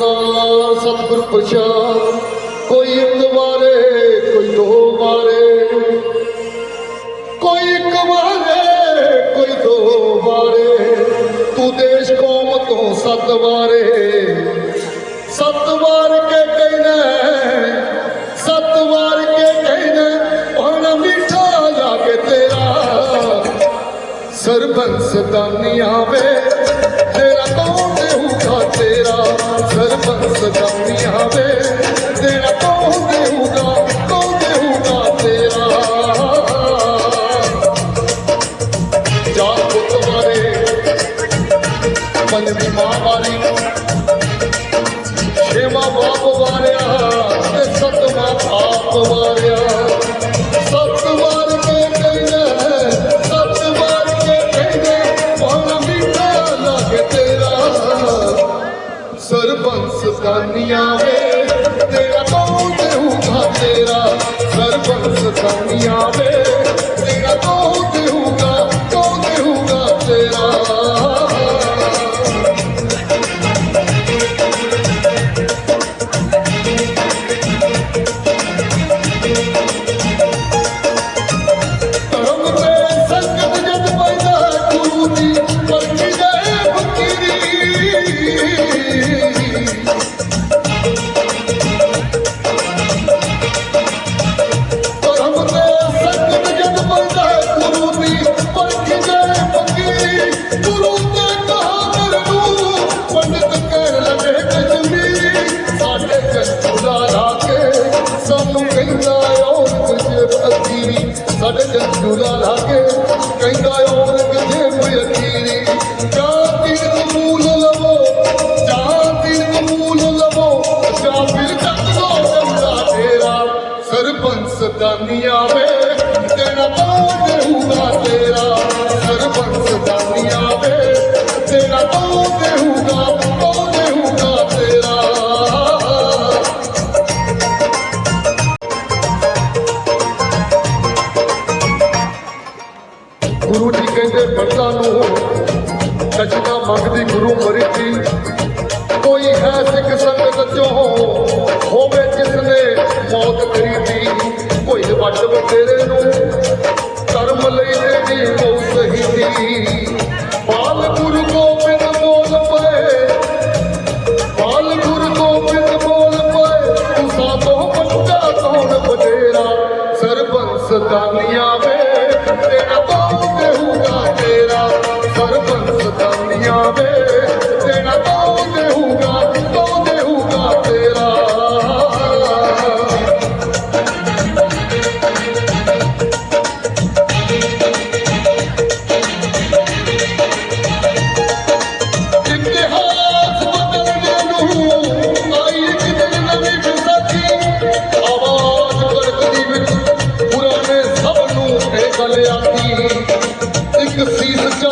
ਕਾਰ ਸਤਿਗੁਰ ਪ੍ਰਸ਼ਾਦ ਕੋਈ ਇੱਕ ਵਾਰੇ, ਕੋਈ ਦੋ ਵਾਰੇ। ਕੋਈ ਇੱਕ ਵਾਰੇ, ਕੋਈ ਦੋ ਵਾਰੇ। ਤੂੰ ਦੇਸ਼ ਕੌਮ ਤੋਂ ਸੱਤ ਵਾਰੇ। ਸੱਤ ਵਾਰ ਕੇ ਕਹਿਣਾ ਸੱਤ ਵਾਰ ਕੇ ਕਹਿਣਾ ਹੁਣ ਮਿੱਠਾ ਲਾਗੇ ਤੇਰਾ। ਸਰਬੰਸ ਦਾਨੀ ਆਵੇ, ਤੇਰਾ ਪੰਜਵੀਂ ਮਾਂ ਵਾਲੀ ਛੇਵਾਂ ਬਾਪ ਵਾਰਿਆ ਤੇ ਸੱਤਵਾਂ ਆਪ ਵਾਰਿਆ। ਸੱਤ ਵਾਰ ਕੇ ਕਹਿੰਦੇ ਸੱਤ ਵਾਰ ਕੇ ਕਹਿੰਦੇ ਪਾਣਾ ਮਿੱਠਾ ਲੱਗੇ ਤੇਰਾ। ਸਰਬੰਸ ਦਾਨੀਆਂ ਵੇ, ਤੇਰਾ ਕੌਣ ਦੇਊਗਾ ਤੇਰਾ? ਸਰਬੰਸ ਦਾਨੀਆਂ ਵੇ ਕਹਿੰਦਾ ਔਰਤ ਜੇ ਅਖੀਰੀ ਜਾਂ ਤੀਰ ਕਬੂਲ ਲਵੋ ਜਾਂ ਤੀਰ ਕਬੂਲ ਲਵੋ ਜਾਂ ਫਿਰ ਚੱਕ ਦੋ ਜੰਦਾ ਤੇਰਾ ਸਰਪੰਚ ਦਾਨੀਆਂ ਵੇ ਤੇਰਾ ਕੌਣ ਦੇਊਗਾ ਤੇਰਾ ਸਰਬੰਸ ਜੀ ਕਹਿੰਦੇ ਨੂੰ ਕਚਨਾ ਮੰਗਦੀ ਗੁਰੂ ਮਰਿਤੀ ਕੋਈ ਹੈ ਸਿੱਖ ਸੰਗਤ ਚੋਂ, ਹੋਵੇ ਜਿਸਨੇ ਮੌਤ ਖਰੀਦੀ ਕੋਈ ਵੱਡ ਵਡੇਰੇ ਨੂੰ ਕਰਮ ਲਈ ਦੇਦੀ ਮੌ ਸਹੀਦੀ ਬਾਲ ਇਹ ਇੱਕ ਸੀਸ ਚਾਹੀਦਾ